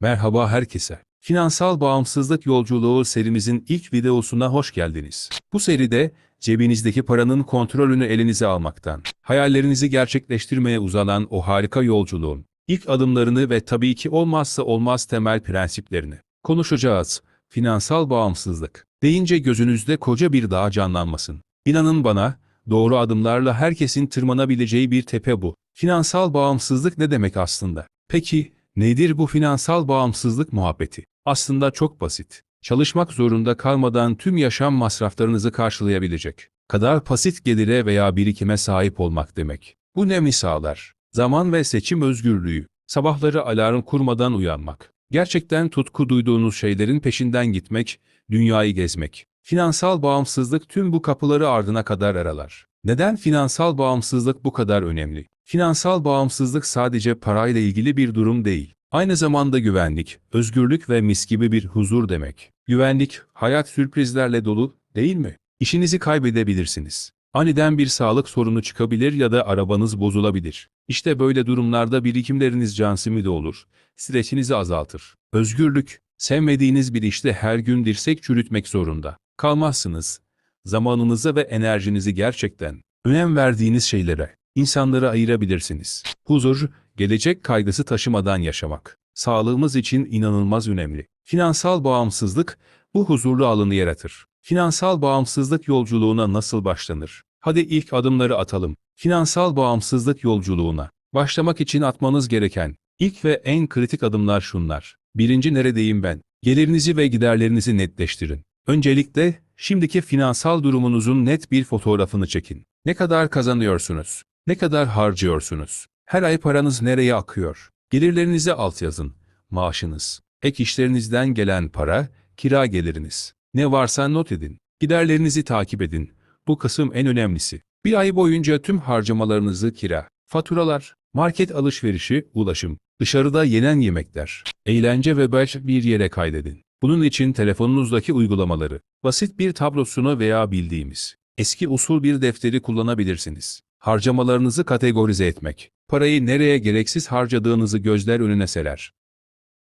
Merhaba herkese. Finansal bağımsızlık yolculuğu serimizin ilk videosuna hoş geldiniz. Bu seride cebinizdeki paranın kontrolünü elinize almaktan, hayallerinizi gerçekleştirmeye uzanan o harika yolculuğun ilk adımlarını ve tabii ki olmazsa olmaz temel prensiplerini konuşacağız. Finansal bağımsızlık deyince gözünüzde koca bir dağ canlanmasın. İnanın bana, doğru adımlarla herkesin tırmanabileceği bir tepe bu. Finansal bağımsızlık ne demek aslında? Peki, nedir bu finansal bağımsızlık muhabbeti? Aslında çok basit. Çalışmak zorunda kalmadan tüm yaşam masraflarınızı karşılayabilecek kadar pasif gelire veya birikime sahip olmak demek. Bu ne mi sağlar? Zaman ve seçim özgürlüğü. Sabahları alarm kurmadan uyanmak. Gerçekten tutku duyduğunuz şeylerin peşinden gitmek, dünyayı gezmek. Finansal bağımsızlık tüm bu kapıları ardına kadar aralar. Neden finansal bağımsızlık bu kadar önemli? Finansal bağımsızlık sadece parayla ilgili bir durum değil. Aynı zamanda güvenlik, özgürlük ve mis gibi bir huzur demek. Güvenlik, hayat sürprizlerle dolu, değil mi? İşinizi kaybedebilirsiniz. Aniden bir sağlık sorunu çıkabilir ya da arabanız bozulabilir. İşte böyle durumlarda birikimleriniz can simidi olur. Stresinizi azaltır. Özgürlük, sevmediğiniz bir işte her gün dirsek çürütmek zorunda. Kalmazsınız. Zamanınızı ve enerjinizi gerçekten önem verdiğiniz şeylere, insanlara ayırabilirsiniz. Huzur, gelecek kaygısı taşımadan yaşamak. Sağlığımız için inanılmaz önemli. Finansal bağımsızlık bu huzurlu alanı yaratır. Finansal bağımsızlık yolculuğuna nasıl başlanır? Hadi ilk adımları atalım. Finansal bağımsızlık yolculuğuna başlamak için atmanız gereken ilk ve en kritik adımlar şunlar. Birinci neredeyim ben? Gelirinizi ve giderlerinizi netleştirin. Öncelikle şimdiki finansal durumunuzun net bir fotoğrafını çekin. Ne kadar kazanıyorsunuz? Ne kadar harcıyorsunuz? Her ay paranız nereye akıyor? Gelirlerinizi alt yazın. Maaşınız, ek işlerinizden gelen para, kira geliriniz. Ne varsa not edin. Giderlerinizi takip edin. Bu kısım en önemlisi. Bir ay boyunca tüm harcamalarınızı kira, faturalar, market alışverişi, ulaşım, dışarıda yenen yemekler, eğlence ve belki bir yere kaydedin. Bunun için telefonunuzdaki uygulamaları, basit bir tablosunu veya bildiğimiz eski usul bir defteri kullanabilirsiniz. Harcamalarınızı kategorize etmek, parayı nereye gereksiz harcadığınızı gözler önüne serer.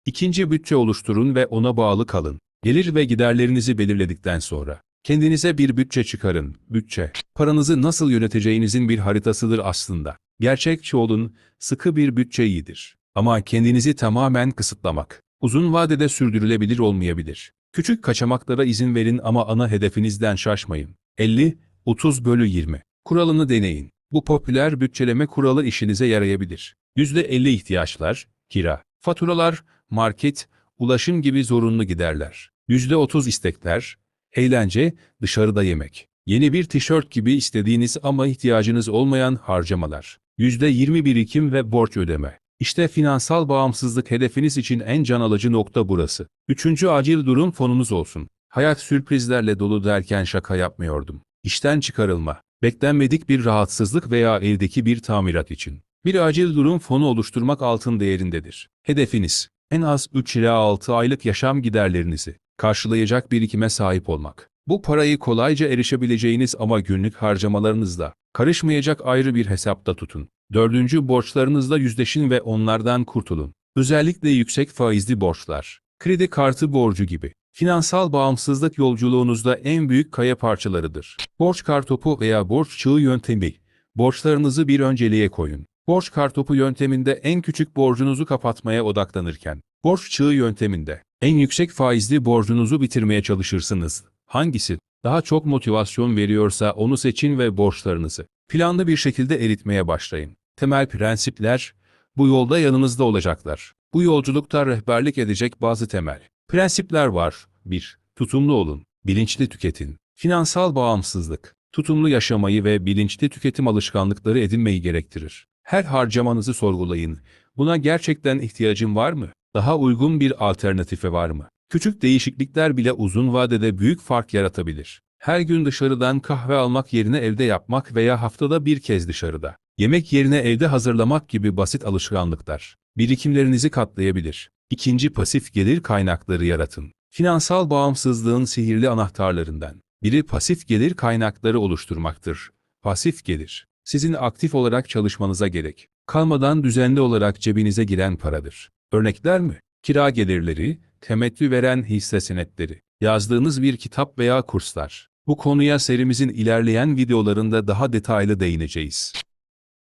İkinci bütçe oluşturun ve ona bağlı kalın. Gelir ve giderlerinizi belirledikten sonra kendinize bir bütçe çıkarın. Bütçe, paranızı nasıl yöneteceğinizin bir haritasıdır aslında. Gerçekçi olun, sıkı bir bütçe iyidir. Ama kendinizi tamamen kısıtlamak, uzun vadede sürdürülebilir olmayabilir. Küçük kaçamaklara izin verin ama ana hedefinizden şaşmayın. 50, 30 bölü 20. Kuralını deneyin. Bu popüler bütçeleme kuralı işinize yarayabilir. %50 ihtiyaçlar, kira, faturalar, market, ulaşım gibi zorunlu giderler. %30 istekler, eğlence, dışarıda yemek. Yeni bir tişört gibi istediğiniz ama ihtiyacınız olmayan harcamalar. %20 birikim ve borç ödeme. İşte finansal bağımsızlık hedefiniz için en can alıcı nokta burası. Üçüncü acil durum fonunuz olsun. Hayat sürprizlerle dolu derken şaka yapmıyordum. İşten çıkarılma, beklenmedik bir rahatsızlık veya evdeki bir tamirat için. Bir acil durum fonu oluşturmak altın değerindedir. Hedefiniz, en az 3 ila 6 aylık yaşam giderlerinizi karşılayacak birikime sahip olmak. Bu parayı kolayca erişebileceğiniz ama günlük harcamalarınızla karışmayacak ayrı bir hesapta tutun. Dördüncü borçlarınızla yüzleşin ve onlardan kurtulun. Özellikle yüksek faizli borçlar, kredi kartı borcu gibi. Finansal bağımsızlık yolculuğunuzda en büyük kaya parçalarıdır. Borç kartopu veya borç çığı yöntemi. Borçlarınızı bir önceliğe koyun. Borç kartopu yönteminde en küçük borcunuzu kapatmaya odaklanırken, borç çığı yönteminde en yüksek faizli borcunuzu bitirmeye çalışırsınız. Hangisi daha çok motivasyon veriyorsa onu seçin ve borçlarınızı planlı bir şekilde eritmeye başlayın. Temel prensipler bu yolda yanınızda olacaklar. Bu yolculukta rehberlik edecek bazı temel prensipler var. 1. Tutumlu olun. Bilinçli tüketin. Finansal bağımsızlık, tutumlu yaşamayı ve bilinçli tüketim alışkanlıkları edinmeyi gerektirir. Her harcamanızı sorgulayın. Buna gerçekten ihtiyacım var mı? Daha uygun bir alternatife var mı? Küçük değişiklikler bile uzun vadede büyük fark yaratabilir. Her gün dışarıdan kahve almak yerine evde yapmak veya haftada bir kez dışarıda. Yemek yerine evde hazırlamak gibi basit alışkanlıklar. Birikimlerinizi katlayabilir. İkinci pasif gelir kaynakları yaratın. Finansal bağımsızlığın sihirli anahtarlarından biri pasif gelir kaynakları oluşturmaktır. Pasif gelir, sizin aktif olarak çalışmanıza gerek kalmadan düzenli olarak cebinize giren paradır. Örnekler mi? kira gelirleri, temettü veren hisse senetleri, yazdığınız bir kitap veya kurslar. Bu konuya serimizin ilerleyen videolarında daha detaylı değineceğiz.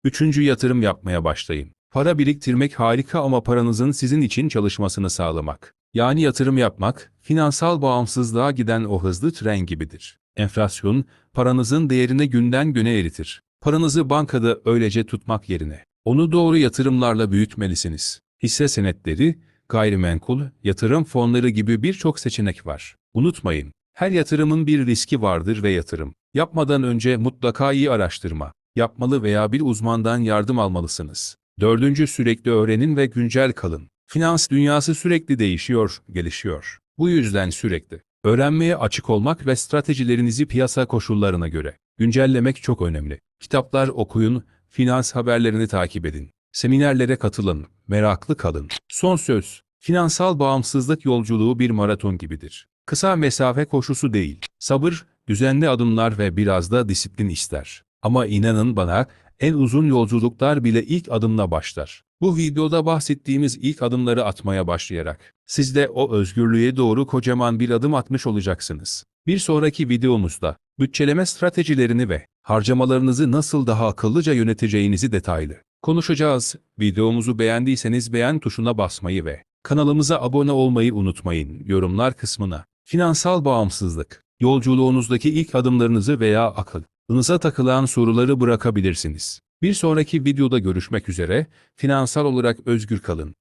Üçüncü yatırım yapmaya başlayın. Para biriktirmek harika ama paranızın sizin için çalışmasını sağlamak. Yani yatırım yapmak, finansal bağımsızlığa giden o hızlı tren gibidir. Enflasyon, paranızın değerini günden güne eritir. Paranızı bankada öylece tutmak yerine, onu doğru yatırımlarla büyütmelisiniz. Hisse senetleri, gayrimenkul, yatırım fonları gibi birçok seçenek var. Unutmayın, her yatırımın bir riski vardır ve yatırım. Yapmadan önce mutlaka iyi araştırma, yapmalı veya bir uzmandan yardım almalısınız. Dördüncü sürekli öğrenin ve güncel kalın. Finans dünyası sürekli değişiyor, gelişiyor. Bu yüzden sürekli öğrenmeye açık olmak ve stratejilerinizi piyasa koşullarına göre güncellemek çok önemli. Kitaplar okuyun, finans haberlerini takip edin. Seminerlere katılın, meraklı kalın. Son söz, finansal bağımsızlık yolculuğu bir maraton gibidir. Kısa mesafe koşusu değil, sabır, düzenli adımlar ve biraz da disiplin ister. Ama inanın bana, en uzun yolculuklar bile ilk adımla başlar. Bu videoda bahsettiğimiz ilk adımları atmaya başlayarak, siz de o özgürlüğe doğru kocaman bir adım atmış olacaksınız. Bir sonraki videomuzda, bütçeleme stratejilerini ve harcamalarınızı nasıl daha akıllıca yöneteceğinizi detaylı konuşacağız. Videomuzu beğendiyseniz beğen tuşuna basmayı ve kanalımıza abone olmayı unutmayın. Yorumlar kısmına finansal bağımsızlık, yolculuğunuzdaki ilk adımlarınızı veya aklınıza takılan soruları bırakabilirsiniz. Bir sonraki videoda görüşmek üzere, finansal olarak özgür kalın.